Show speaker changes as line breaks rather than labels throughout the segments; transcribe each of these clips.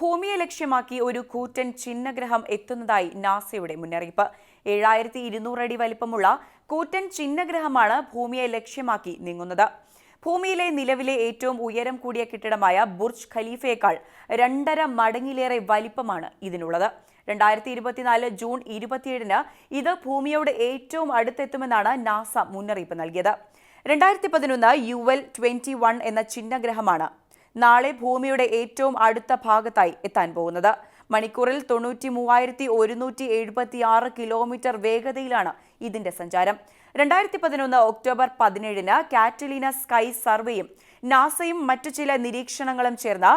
ഭൂമിയെ ലക്ഷ്യമാക്കി ഒരു കൂറ്റൻ ചിഹ്നഗ്രഹം എത്തുന്നതായി നാസയുടെ മുന്നറിയിപ്പ്. ഏഴായിരത്തി ഇരുന്നൂറ് അടി വലിപ്പമുള്ള കൂറ്റൻ ചിഹ്നഗ്രഹമാണ് ഭൂമിയെ ലക്ഷ്യമാക്കി നീങ്ങുന്നത്. ഭൂമിയിലെ നിലവിലെ ഏറ്റവും ഉയരം കൂടിയ കെട്ടിടമായ ബുർജ് ഖലീഫയേക്കാൾ രണ്ടര മടങ്ങിലേറെ വലിപ്പമാണ് ഇതിനുള്ളത്. രണ്ടായിരത്തി ഇരുപത്തിനാല് ജൂൺ ഇരുപത്തിയേഴിന് ഇത് ഭൂമിയോട് ഏറ്റവും അടുത്തെത്തുമെന്നാണ് നാസ മുന്നറിയിപ്പ് നൽകിയത്. രണ്ടായിരത്തി പതിനൊന്ന് യു എൽ ട്വന്റി വൺ എന്ന ചിഹ്നഗ്രഹമാണ് നാളെ ഭൂമിയുടെ ഏറ്റവും അടുത്ത ഭാഗത്തായി എത്താൻ പോകുന്നത്. മണിക്കൂറിൽ തൊണ്ണൂറ്റി മൂവായിരത്തി ഒരുന്നൂറ്റി എഴുപത്തി ആറ് കിലോമീറ്റർ വേഗതയിലാണ് ഇതിന്റെ സഞ്ചാരം. രണ്ടായിരത്തി പതിനൊന്ന് ഒക്ടോബർ പതിനേഴിന് കാറ്റലീന സ്കൈ സർവേയും നാസയും മറ്റു ചില നിരീക്ഷണങ്ങളും ചേർന്ന്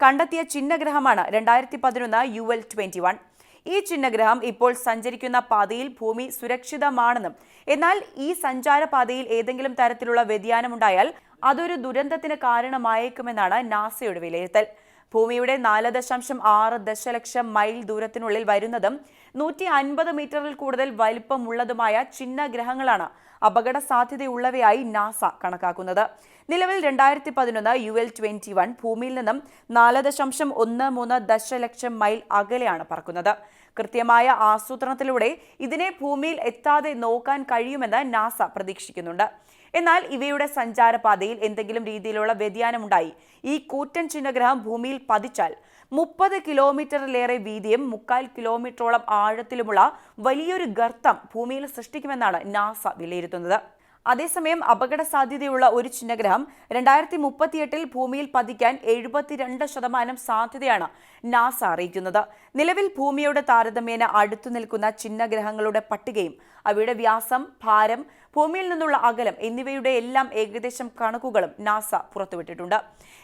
കണ്ടെത്തിയ ചിഹ്നഗ്രഹമാണ് രണ്ടായിരത്തി പതിനൊന്ന് യു എൽ ട്വന്റി വൺ. ഈ ചിഹ്നഗ്രഹം ഇപ്പോൾ സഞ്ചരിക്കുന്ന പാതയിൽ ഭൂമി സുരക്ഷിതമാണെന്നും എന്നാൽ ഈ സഞ്ചാരപാതയിൽ ഏതെങ്കിലും തരത്തിലുള്ള വ്യതിയാനമുണ്ടായാൽ അതൊരു ദുരന്തത്തിന് കാരണമായേക്കുമെന്നാണ് നാസയുടെ വിലയിരുത്തൽ. ഭൂമിയുടെ നാല് ദശാംശം ആറ് ദശലക്ഷം മൈൽ ദൂരത്തിനുള്ളിൽ വരുന്നതും നൂറ്റി അൻപത് മീറ്ററിൽ കൂടുതൽ വലിപ്പമുള്ളതുമായ ചിഹ്ന ഗ്രഹങ്ങളാണ് അപകട സാധ്യതയുള്ളവയായി നാസ കണക്കാക്കുന്നത്. നിലവിൽ രണ്ടായിരത്തി പതിനൊന്ന് യു എൽ ട്വന്റി വൺ ഭൂമിയിൽ നിന്നും നാല് ദശാംശം ഒന്ന് മൂന്ന് ദശലക്ഷം മൈൽ അകലെയാണ് പറക്കുന്നത്. കൃത്യമായ ആസൂത്രണത്തിലൂടെ ഇതിനെ ഭൂമിയിൽ എത്താതെ നോക്കാൻ കഴിയുമെന്ന് നാസ പ്രതീക്ഷിക്കുന്നുണ്ട്. എന്നാൽ ഇവയുടെ സഞ്ചാരപാതയിൽ എന്തെങ്കിലും രീതിയിലുള്ള വ്യതിയാനമുണ്ടായി. ഈ കൂറ്റൻ ചിഹ്നഗ്രഹം ഭൂമിയിൽ പതിച്ചാൽ മുപ്പത് കിലോമീറ്ററിലേറെ വീതിയും മുക്കാൽ കിലോമീറ്ററോളം ആഴത്തിലുമുള്ള വലിയൊരു ഗർത്തം ഭൂമിയിൽ സൃഷ്ടിക്കുമെന്നാണ് നാസ വിലയിരുത്തുന്നത്. അതേസമയം അപകട സാധ്യതയുള്ള ഒരു ചിഹ്നഗ്രഹം രണ്ടായിരത്തി മുപ്പത്തിയെട്ടിൽ ഭൂമിയിൽ പതിക്കാൻ എഴുപത്തിരണ്ട് ശതമാനം സാധ്യതയാണ് നാസ അറിയിക്കുന്നത്. നിലവിൽ ഭൂമിയുടെ താരതമ്യേന അടുത്തു നിൽക്കുന്ന ചിഹ്നഗ്രഹങ്ങളുടെ പട്ടികയും അവയുടെ വ്യാസം ഭാരം ഭൂമിയിൽ നിന്നുള്ള അകലം എന്നിവയുടെ എല്ലാം ഏകദേശം കണക്കുകളും നാസ പുറത്തുവിട്ടിട്ടുണ്ട്.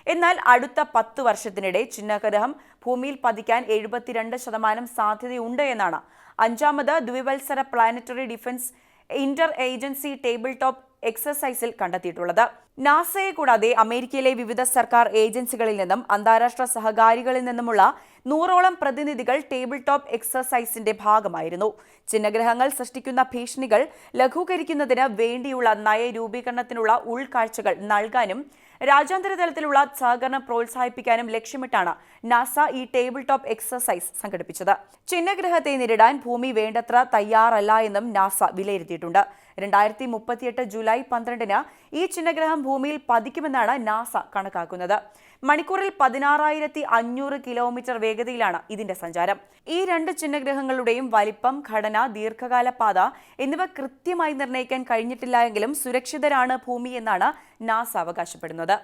എന്നാൽ അടുത്ത പത്ത് വർഷത്തിനിടെ ചിഹ്നഗ്രഹം ഭൂമിയിൽ പതിക്കാൻ എഴുപത്തിരണ്ട് ശതമാനം സാധ്യതയുണ്ട് എന്നാണ്. അഞ്ചാമത് ദ്വിവത്സര planetary defence inter agency table top എക്സസൈസിൽ കണ്ടെത്തിയിട്ടുള്ളത്. നാസയെ കൂടാതെ അമേരിക്കയിലെ വിവിധ സർക്കാർ ഏജൻസികളിൽ നിന്നും അന്താരാഷ്ട്ര സഹകാരികളിൽ നിന്നുമുള്ള നൂറോളം പ്രതിനിധികൾ ടേബിൾ ടോപ്പ് എക്സസൈസിന്റെ ഭാഗമായിരുന്നു. ചിഹ്നഗ്രഹങ്ങൾ സൃഷ്ടിക്കുന്ന ഭീഷണികൾ ലഘൂകരിക്കുന്നതിന് വേണ്ടിയുള്ള നയരൂപീകരണത്തിനുള്ള ഉൾക്കാഴ്ചകൾ നൽകാനും രാജ്യാന്തര തലത്തിലുള്ള സഹകരണം പ്രോത്സാഹിപ്പിക്കാനും ലക്ഷ്യമിട്ടാണ് നാസ ഈ ടേബിൾ ടോപ്പ് എക്സസൈസ് സംഘടിപ്പിച്ചത്. ചിഹ്നഗ്രഹത്തെ നേരിടാൻ ഭൂമി വേണ്ടത്ര തയ്യാറല്ല എന്നും നാസ വിലയിരുത്തിയിട്ടുണ്ട്. രണ്ടായിരത്തി മുപ്പത്തിയെട്ട് ജൂലൈ പന്ത്രണ്ടിന് ഈ ചിഹ്നഗ്രഹം ഭൂമിയിൽ പതിക്കുമെന്നാണ് നാസ കണക്കാക്കുന്നത്. മണിക്കൂറിൽ പതിനാറായിരത്തി അഞ്ഞൂറ് കിലോമീറ്റർ വേഗതയിലാണ് ഇതിന്റെ സഞ്ചാരം. ഈ രണ്ട് ചിഹ്നഗ്രഹങ്ങളുടെയും വലിപ്പം ഘടന ദീർഘകാല പാത എന്നിവ കൃത്യമായി നിർണയിക്കാൻ കഴിഞ്ഞിട്ടില്ല എങ്കിലും സുരക്ഷിതരാണ് ഭൂമി എന്നാണ് നാസ അവകാശപ്പെടുന്നത്.